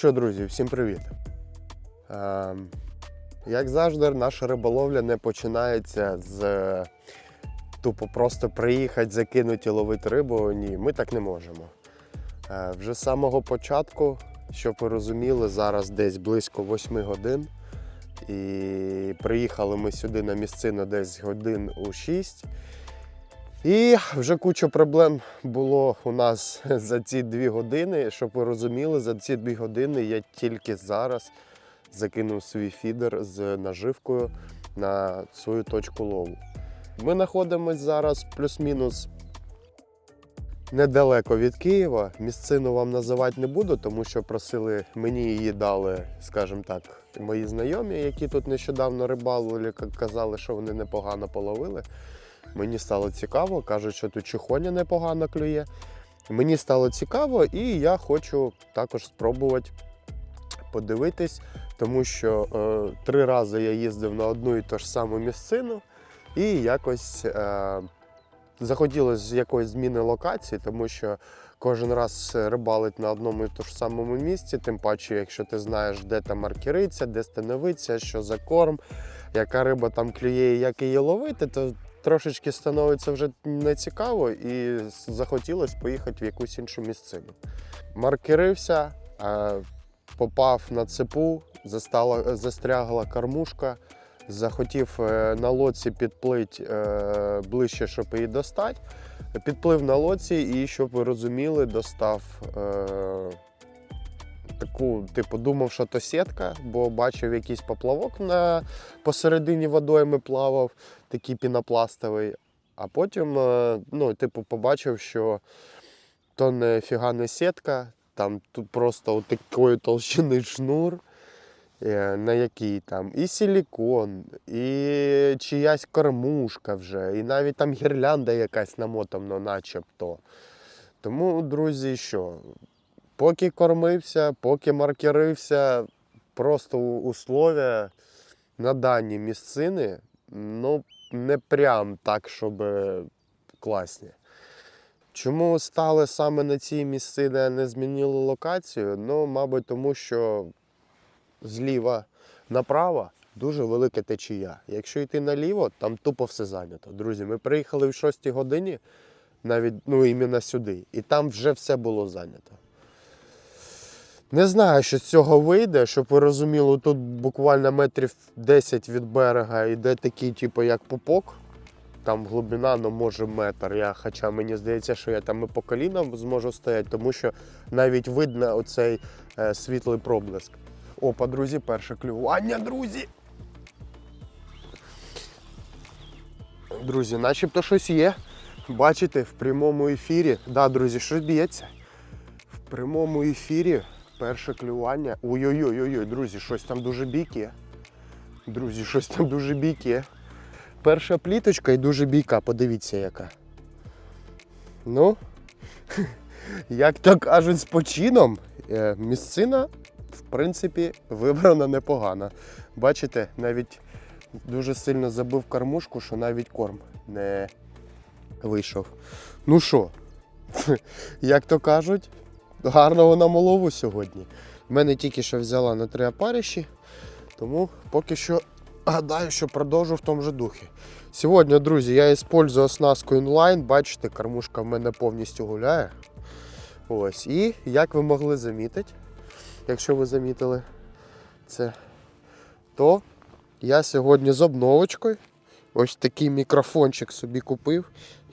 Що, друзі, всім привіт. Е, як завжди, наша риболовля не починається з е, тупо просто приїхати, закинути і ловити рибу. Ні, ми так не можемо. Е, вже з самого початку, щоб ви розуміли, зараз десь близько 8 годин. І приїхали ми сюди на місцину десь годин у 6. І вже куча проблем було у нас за ці дві години. Щоб ви розуміли, за ці дві години я тільки зараз закинув свій фідер з наживкою на свою точку лову. Ми знаходимося зараз плюс-мінус недалеко від Києва. Місцину вам називати не буду, тому що просили мені її дали, скажімо так, мої знайомі, які тут нещодавно рибалили, казали, що вони непогано половили. Мені стало цікаво, кажуть, що тут чехоня непогано клює. Мені стало цікаво, і я хочу також спробувати подивитись, тому що е, три рази я їздив на одну і ту ж саму місцину, і якось е, захотілося якоїсь зміни локації, тому що кожен раз рибалить на одному і тому ж самому місці, тим паче, якщо ти знаєш, де там маркериця, де становиться, що за корм, яка риба там клює і як її ловити, то трошечки становиться вже нецікаво і захотілося поїхати в якусь іншу місцину. Маркерився, попав на цепу, застала, застрягла кормушка, захотів е, на лодці підплити е, ближче, щоб її достати. Підплив на лодці і, щоб ви розуміли, достав е, таку, типу, думав, що то сітка, бо бачив якийсь поплавок на посередині водойми плавав, такий пінопластовий. А потім, е, ну, типу, побачив, що то не фіга не сітка, там тут просто такої толщини шнур, е, на якій там і силікон, і чиясь кормушка вже, і навіть там гірлянда якась намотана, начебто. Тому, друзі, що, поки кормився, поки маркерився, просто условия на дані місцини, ну, не прям так, щоб класні. Чому стали саме на цій місцині, а не змінили локацію? Ну, мабуть, тому що зліва направо дуже велика течія. Якщо йти наліво, там тупо все зайнято. Друзі, ми приїхали в 6 годині, навіть ну, іменно сюди, і там вже все було зайнято. Не знаю, що з цього вийде, щоб ви розуміли, тут буквально метрів 10 від берега йде такий, типу, як пупок. Там глибина, ну, може метр. Я, хоча мені здається, що я там і по колінам зможу стояти, тому що навіть видно оцей е, світлий проблиск. Опа, друзі, перше клювання, друзі. Друзі, начебто щось є. Бачите, в прямому ефірі. Да, друзі, щось б'ється. В прямому ефірі перше клювання. Ой-ой-ой, друзі, щось там дуже бійке. Друзі, щось там дуже бійке. Перша пліточка і дуже бійка, подивіться яка. Ну, як то кажуть, з почином, е, місцина, в принципі, вибрана непогано. Бачите, навіть дуже сильно забив кормушку, що навіть корм не вийшов. Ну що, як то кажуть, гарного нам улову сьогодні. В мене тільки що взяла на три опариші, тому поки що гадаю, що продовжу в тому же духі. Сьогодні, друзі, я використовую оснастку інлайн. Бачите, кормушка в мене повністю гуляє. Ось. І як ви могли замітити, якщо ви замітили це, то я сьогодні з обновочкою ось такий мікрофончик собі купив.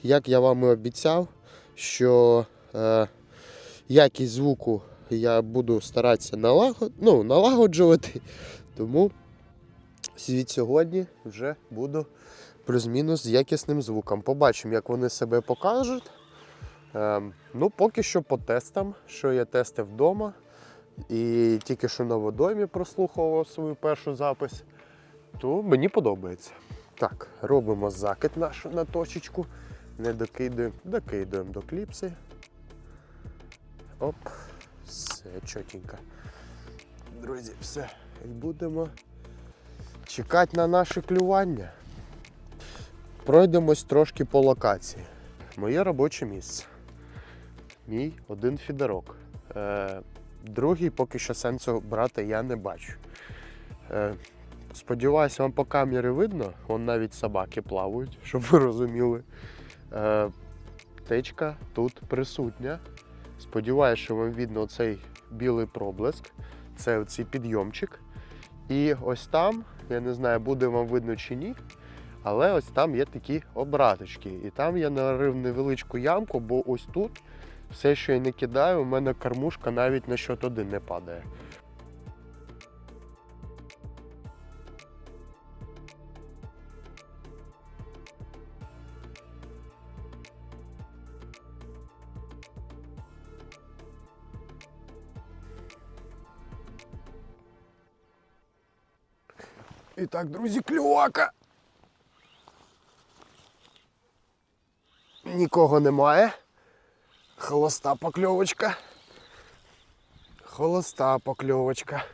Як я вам і обіцяв, що е, якість звуку я буду старатися налагод... ну, налагоджувати. Тому від сьогодні вже буду плюс-мінус з якісним звуком. Побачимо, як вони себе покажуть. Ем, ну, поки що по тестам, що я тестив вдома. І тільки що на водоймі прослухував свою першу запись, то мені подобається. Так, робимо закид нашу на точечку. Не докидуємо, докидуємо до кліпси. Оп, все чотенько. Друзі, все. І будемо чекати на наше клювання. Пройдемось трошки по локації. Моє робоче місце. Мій один фідерок. Е, другий поки що сенсу брати я не бачу. Е, сподіваюсь, вам по камері видно, вон навіть собаки плавають, щоб ви розуміли. Е, течка тут присутня. Сподіваюсь, що вам видно цей білий проблиск. Це оцей підйомчик. І ось там, я не знаю, буде вам видно чи ні, але ось там є такі обраточки. І там я нарив невеличку ямку, бо ось тут все, що я не кидаю, у мене кормушка навіть на щот один не падає. І так, друзі, клювака. Нікого немає. Холоста покльовочка. Холоста покльовочка.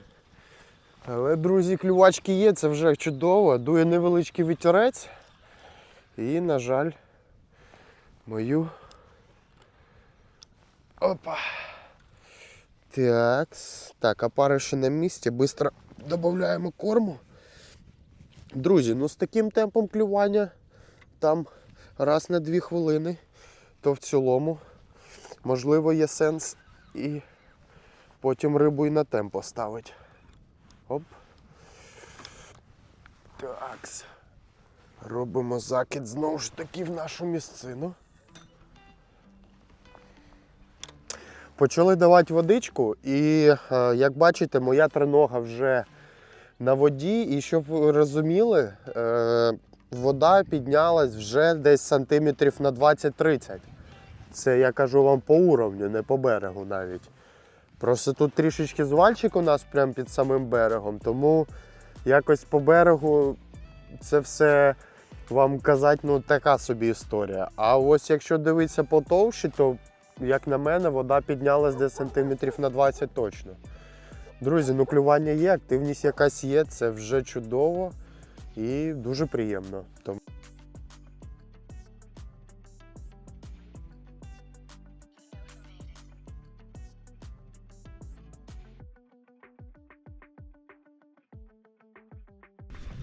Але, друзі, клювачки є, це вже чудово. Дує невеличкий вітерець. І, на жаль, мою. Опа. Так. Так, опари ще на місці. Бистро додаємо корму. Друзі, ну з таким темпом клювання там раз на дві хвилини, то в цілому, можливо, є сенс і потім рибу і на темп поставити. Оп. Такс. Робимо закид знову ж таки в нашу місцину. Почали давати водичку, і е, як бачите, моя тринога вже на воді, і щоб ви розуміли, е, вода піднялась вже десь сантиметрів на 20-30. Це я кажу вам по уровню, не по берегу навіть. Просто тут трішечки звальчик у нас прямо під самим берегом, тому якось по берегу це все вам казати, ну така собі історія. А ось якщо дивитися по товщі, то, як на мене, вода піднялась десь сантиметрів на 20 точно. Друзі, ну клювання є, активність якась є, це вже чудово і дуже приємно.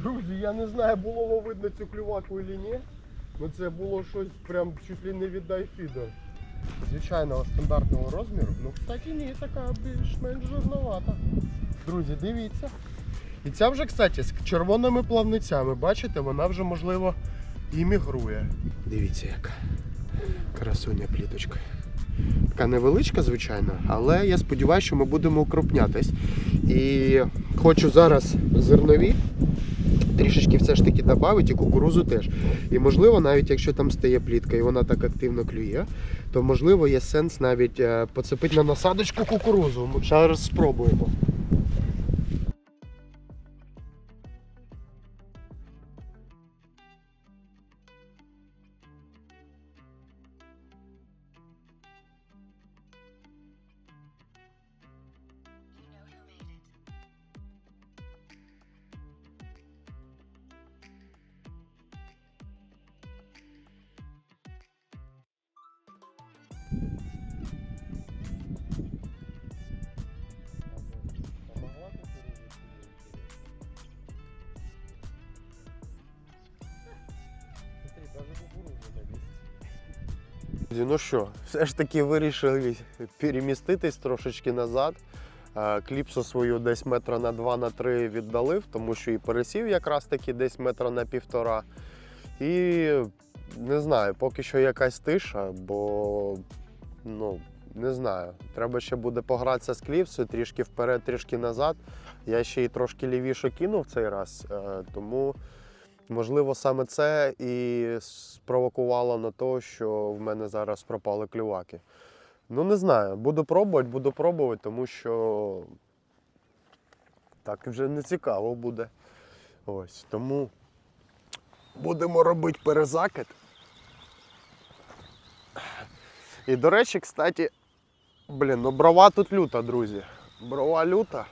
Друзі, я не знаю, було видно цю клюваку чи ні. Ну це було щось прям чуть ли не віддай фідер. Звичайного стандартного розміру. Ну, кстати, ні, така більш-менш жирновата. Друзі, дивіться. І ця вже, кстати, з червоними плавницями, бачите, вона вже, можливо, і мігрує. Дивіться, яка красуня пліточка. Така невеличка, звичайно, але я сподіваюся, що ми будемо укрупнятись. І хочу зараз зернові трішечки все ж таки додавить і кукурузу теж. І можливо, навіть якщо там стає плітка і вона так активно клює, то можливо є сенс навіть е, поцепити на насадочку кукурузу. Зараз спробуємо. Ну що, все ж таки вирішили переміститись трошечки назад. Е, Кліпсу свою десь метра на 2 на 3 віддалив, тому що і пересів якраз таки десь метра на півтора. І не знаю, поки що якась тиша, бо ну, не знаю. Треба ще буде погратися з кліпсою, трішки вперед, трішки назад. Я ще й трошки лівіше кинув цей раз, е, тому можливо саме це і спровокувало на те, що в мене зараз пропали клюваки. Ну, не знаю, буду пробувати, буду пробувати, тому що так вже не цікаво буде. Ось, тому будемо робити перезакид. І, до речі, кстати, блін, ну брова тут люта, друзі. Брова люта.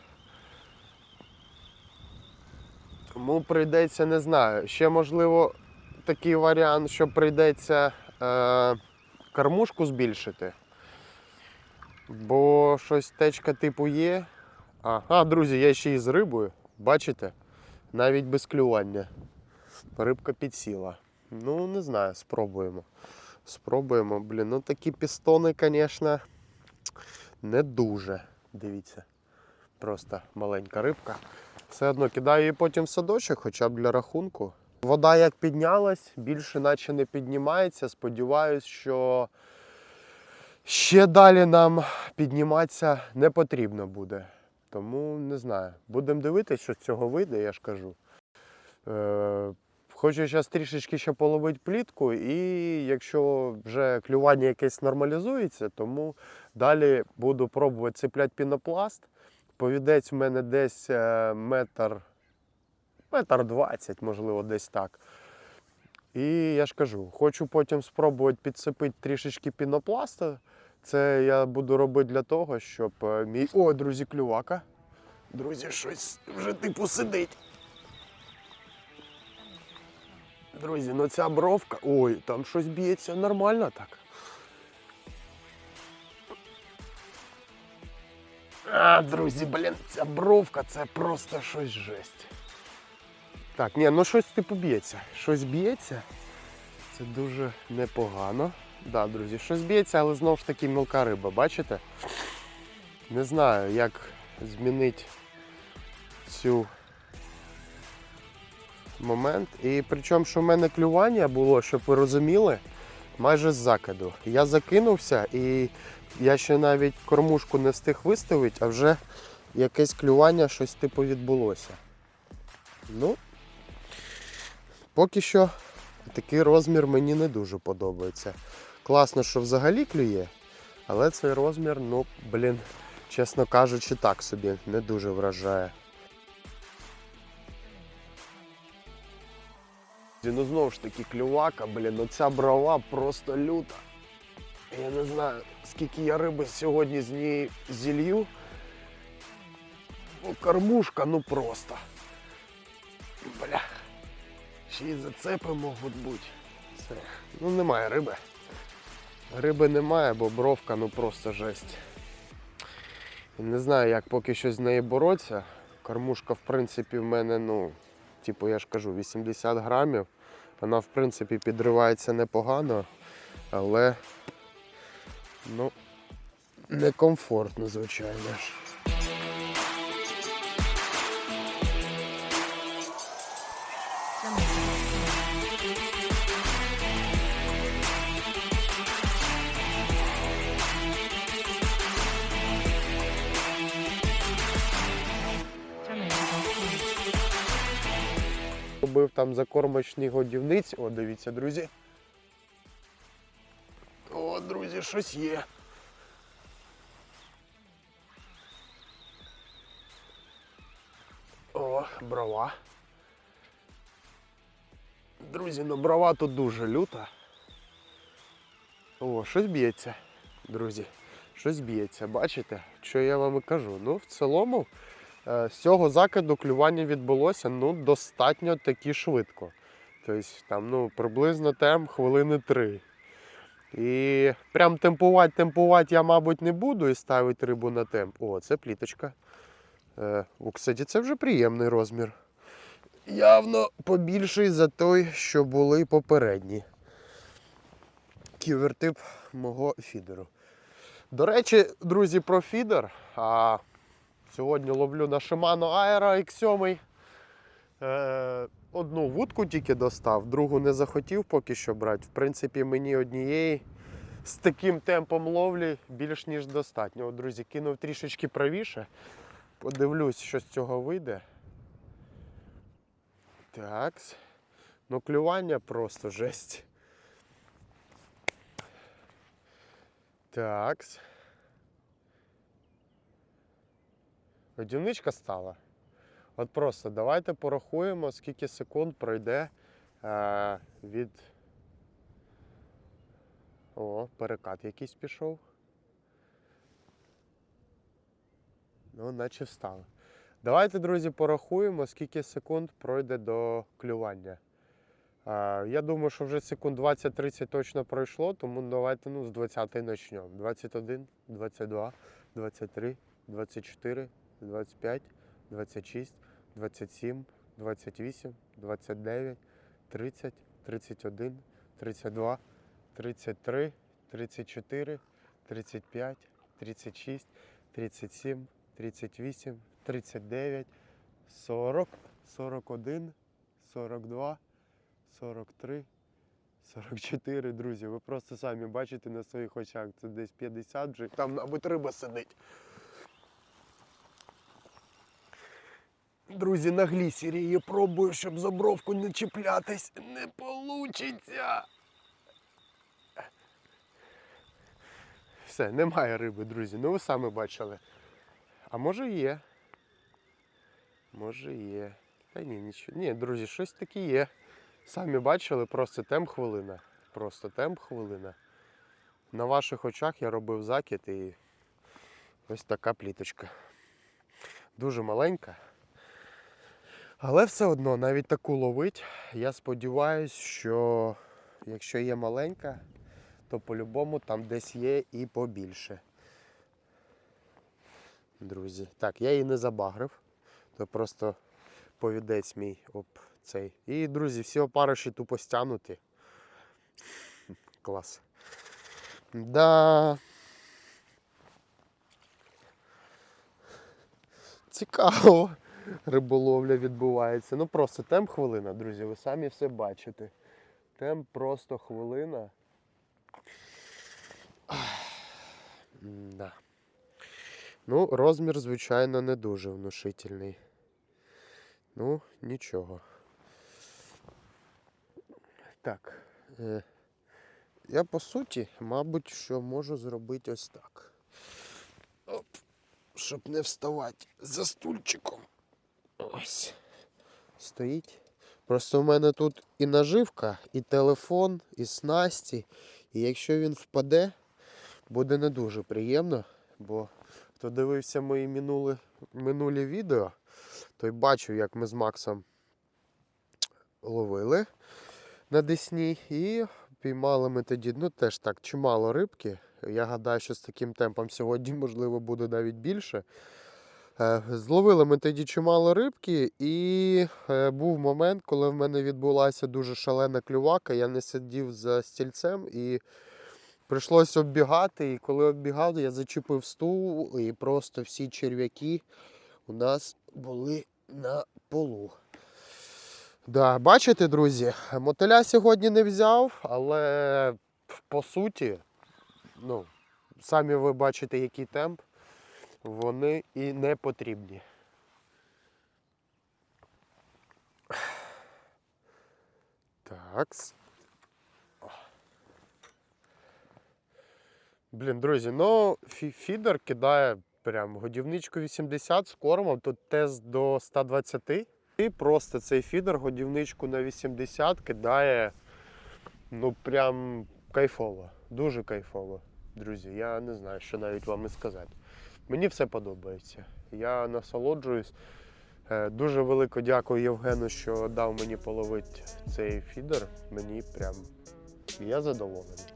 Тому прийдеться, не знаю. Ще можливо такий варіант, що прийдеться е, кормушку збільшити. Бо щось течка типу є. А, а, друзі, я ще і з рибою. Бачите? Навіть без клювання. Рибка підсіла. Ну, не знаю, спробуємо. Спробуємо. Блін, ну такі пістони, звісно, не дуже. Дивіться. Просто маленька рибка. Все одно кидаю її потім в садочок, хоча б для рахунку. Вода як піднялась, більше наче не піднімається. Сподіваюсь, що ще далі нам підніматися не потрібно буде. Тому не знаю. Будемо дивитися, що з цього вийде, я ж кажу. Е, хочу зараз трішечки ще половити плітку, і якщо вже клювання якесь нормалізується, тому далі буду пробувати цепляти пінопласт. Повідець в мене десь е, метр, метр двадцять, можливо, десь так. І я ж кажу, хочу потім спробувати підсипити трішечки пінопласту. Це я буду робити для того, щоб е, мій. О, друзі, клювака. Друзі, щось вже типу сидить. Друзі, ну ця бровка. Ой, там щось б'ється нормально так. А, друзі, блін, ця бровка це просто щось жесть. Так, ні, ну щось типу б'ється. Щось б'ється. Це дуже непогано. Да, друзі, щось б'ється, але знову ж таки мілка риба, бачите? Не знаю, як змінити цю момент. І причому, що в мене клювання було, щоб ви розуміли, майже з закиду. Я закинувся і я ще навіть кормушку не встиг виставити, а вже якесь клювання, щось типу відбулося. Ну, поки що такий розмір мені не дуже подобається. Класно, що взагалі клює, але цей розмір, ну, блін, чесно кажучи, так собі не дуже вражає. Ну знову ж таки клювака, блін, ну ця брова просто люта. Я не знаю, скільки я риби сьогодні з неї зілью. Ну, кормушка, ну просто. Бля. Ще й зацепи можуть бути. Все. Ну немає риби. Риби немає, бо бровка ну просто жесть. Не знаю, як поки що з нею боротися. Кормушка, в принципі, в мене, ну, типу, я ж кажу, 80 грамів. Вона, в принципі, підривається непогано, але ну, некомфортно, звичайно ж. Робив там закормочні годівниць. О, дивіться, друзі. Друзі, щось є. О, брова. Друзі, ну брова тут дуже люта. О, щось б'ється, друзі. Щось б'ється, бачите, що я вам і кажу. Ну, в цілому, е, з цього закиду клювання відбулося ну, достатньо таки швидко. Тобто там ну, приблизно тем хвилини три. І прям темпувати, темпувати я, мабуть, не буду і ставити рибу на темп. О, це пліточка. Е, о, кстати, це вже приємний розмір. Явно побільший за той, що були попередні. Ківертип мого фідеру. До речі, друзі, про фідер. А, сьогодні ловлю на Shimano Aero X7. Е, одну вудку тільки достав, другу не захотів поки що брати. В принципі, мені однієї з таким темпом ловлі більш ніж достатньо. От, друзі, кинув трішечки правіше. Подивлюсь, що з цього вийде. Так. Ну, клювання просто жесть. Так. Годівничка стала. От просто давайте порахуємо, скільки секунд пройде е, від. О, перекат якийсь пішов. Ну, наче встало. Давайте, друзі, порахуємо, скільки секунд пройде до клювання. А, я думаю, що вже секунд 20-30 точно пройшло, тому давайте ну, з 20 почнемо. 21, 22, 23, 24, 25, 26, 27, 28, 29, 30, 31, 32, 33, 34, 35, 36, 37, 38, 39, 40, 41, 42, 43, 44, друзі. Ви просто самі бачите на своїх очах. Це десь 50 вже. Там, мабуть, риба сидить. Друзі, на глісері її пробую, щоб за бровку не чіплятись. Не получиться. Все, немає риби, друзі. Ну ви самі бачили. А може є. Може є. Та ні, нічого. Ні, друзі, щось таке є. Самі бачили, просто темп хвилина. Просто темп хвилина. На ваших очах я робив закид і ось така пліточка. Дуже маленька. Але все одно, навіть таку ловить. Я сподіваюся, що якщо є маленька, то по-любому там десь є і побільше. Друзі. Так, я її не забагрив. То просто повідець мій об цей. І, друзі, всі опариші тупо стянуті. Клас. Да. Цікаво. Риболовля відбувається. Ну просто темп хвилина, друзі, ви самі все бачите. Темп просто хвилина. Да. Ну, розмір, звичайно, не дуже внушительний. Ну, нічого. Так. Е, я по суті, мабуть, що можу зробити ось так. Оп, щоб не вставати за стульчиком. Ось. Стоїть. Просто в мене тут і наживка, і телефон, і снасті. І якщо він впаде, буде не дуже приємно, бо хто дивився мої минулі, минулі відео, той бачив, як ми з Максом ловили на Десні і піймали ми тоді, ну теж так, чимало рибки. Я гадаю, що з таким темпом сьогодні, можливо, буде навіть більше. Е, Зловили ми тоді чимало рибки, і е, був момент, коли в мене відбулася дуже шалена клювака. Я не сидів за стільцем і прийшлося оббігати. І коли оббігав, я зачепив стул, і просто всі черв'яки у нас були на полу. Да, бачите, друзі, мотиля сьогодні не взяв, але по суті, ну, самі ви бачите, який темп вони і не потрібні. Так. Блін, друзі, ну фідер кидає прям годівничку 80 з кормом, тут тест до 120. І просто цей фідер годівничку на 80 кидає ну прям кайфово. Дуже кайфово, друзі. Я не знаю, що навіть вам і сказати. Мені все подобається. Я насолоджуюсь. Е, Дуже велике дякую Євгену, що дав мені половити цей фідер. Мені прям я задоволений.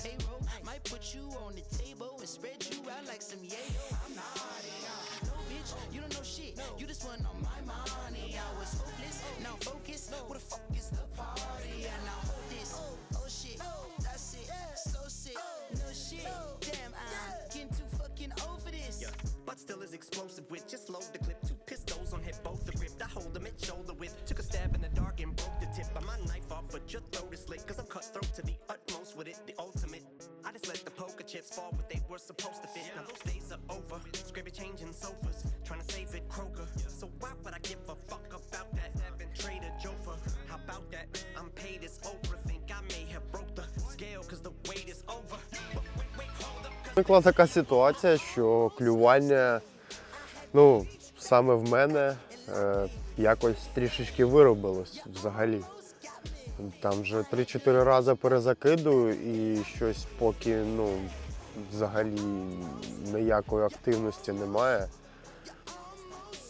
like that. Okay, yeah. Say, bro, where you get them from? Detroit, that machine gun, spray boy, and it's gonna hit some new coupe. Been whipping them new boots. Where you get them done? Payroll might put you on the table and spread you out like some yayo. I'm not No, bitch, you don't know shit. You just want on my money. I was hopeless, now focus. Where the fuck is the party? And now hold this. Oh, oh shit, that's it. So sick, oh. no shit. Damn, I'm getting too fucking over this. Yeah, but still is explosive with just load the clip. Two pistols on hip, both the grip. I hold them at shoulder width. Took a stab in the dark and broke the tip of my knife off, but your throat is slit. Cause I'm cutthroat to the utmost with it, the ultimate. Chips fall what they were supposed to fit. Now those days are over. Scrappy changing sofas, trying to save it Kroger. So why would I give a fuck about that? Trader Jofa, how about that? I'm paid as Oprah. Think I may have broke the scale cause the wait is over. But wait, wait, hold up. Виникла така ситуація, що клювання, ну, саме в мене е, якось трішечки виробилось взагалі. Там вже 3-4 рази перезакидую і щось поки ну, взагалі ніякої активності немає.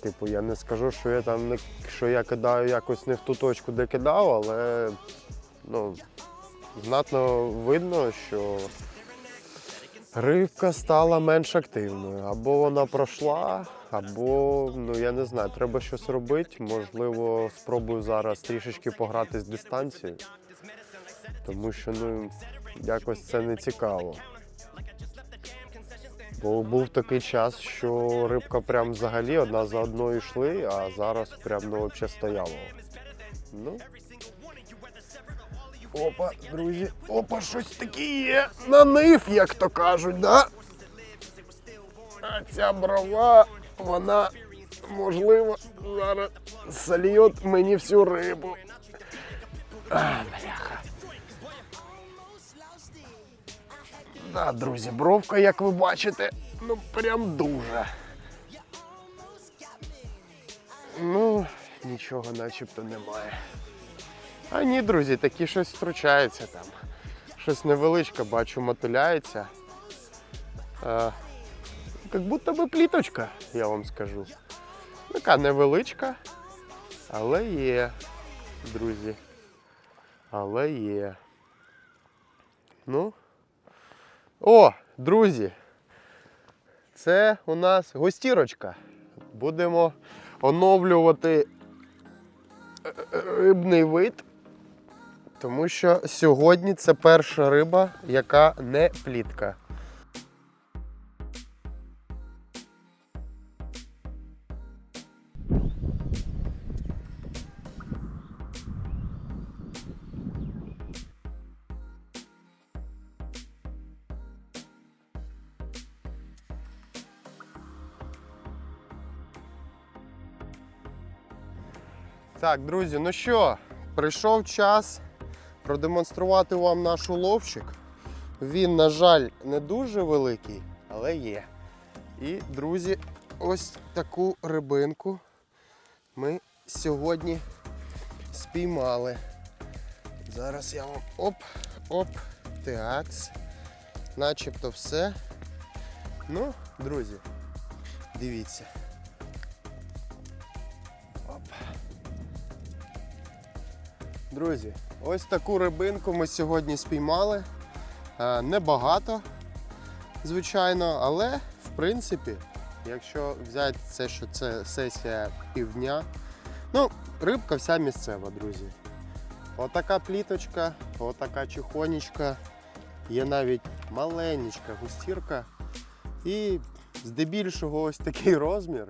Типу, я не скажу, що я там не що я кидаю якось не в ту точку, де кидав, але ну, знатно видно, що рибка стала менш активною. Або вона пройшла, або ну я не знаю, треба щось робити. Можливо, спробую зараз трішечки пограти з дистанцією, тому що ну якось це не цікаво. Бо був такий час, що рибка прям взагалі одна за одною йшли, а зараз прям ну взагалі стояло. Ну. Опа, друзі, опа, щось таке є. Нанив, як то кажуть, да? А ця брова, вона, можливо, зараз сольє мені всю рибу. А, Да, друзі, бровка, як ви бачите, ну прям дуже. Ну, нічого начебто немає. А ні, друзі, такі щось втручається там. Щось невеличке, бачу, мотиляється. А, як будто би пліточка, я вам скажу. Така невеличка, але є, друзі. Але є. Ну. О, друзі! Це у нас гостірочка. Будемо оновлювати е, рибний вид, тому що сьогодні це перша риба, яка не плітка. Так, друзі, ну що, прийшов час продемонструвати вам наш уловчик. Він, на жаль, не дуже великий, але є. І, друзі, ось таку рибинку ми сьогодні спіймали. Зараз я вам оп, оп, такс. Начебто все. Ну, друзі, дивіться. Друзі, ось таку рибинку ми сьогодні спіймали. Е, Небагато, звичайно, але в принципі, якщо взяти це, що це сесія півдня, ну, рибка вся місцева, друзі. Отака пліточка, отака чехонечка, є навіть маленька густірка. І здебільшого ось такий розмір.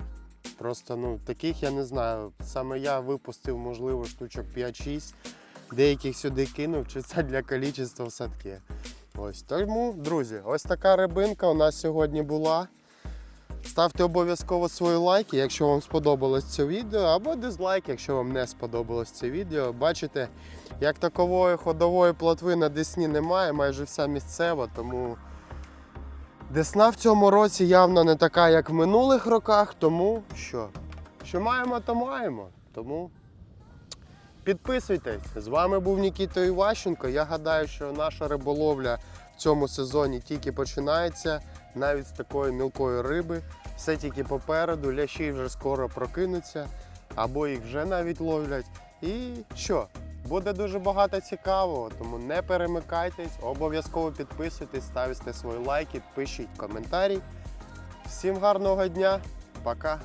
Просто ну, таких я не знаю. Саме я випустив, можливо, штучок 5-6. Деяких сюди кинув, чи це для кількості в садки. Ось тому, друзі, ось така рибинка у нас сьогодні була. Ставте обов'язково свої лайки, якщо вам сподобалось це відео, або дизлайк, якщо вам не сподобалось це відео. Бачите, як такової ходової плотви на Десні немає, майже вся місцева, тому Десна в цьому році явно не така, як в минулих роках, тому що? Що маємо, то маємо. Тому підписуйтесь. З вами був Нікіта Іващенко. Я гадаю, що наша риболовля в цьому сезоні тільки починається, навіть з такої мілкої риби. Все тільки попереду, лящі вже скоро прокинуться, або їх вже навіть ловлять. І що? Буде дуже багато цікавого, тому не перемикайтесь, обов'язково підписуйтесь, ставте свої лайки, пишіть коментарі. Всім гарного дня, пока!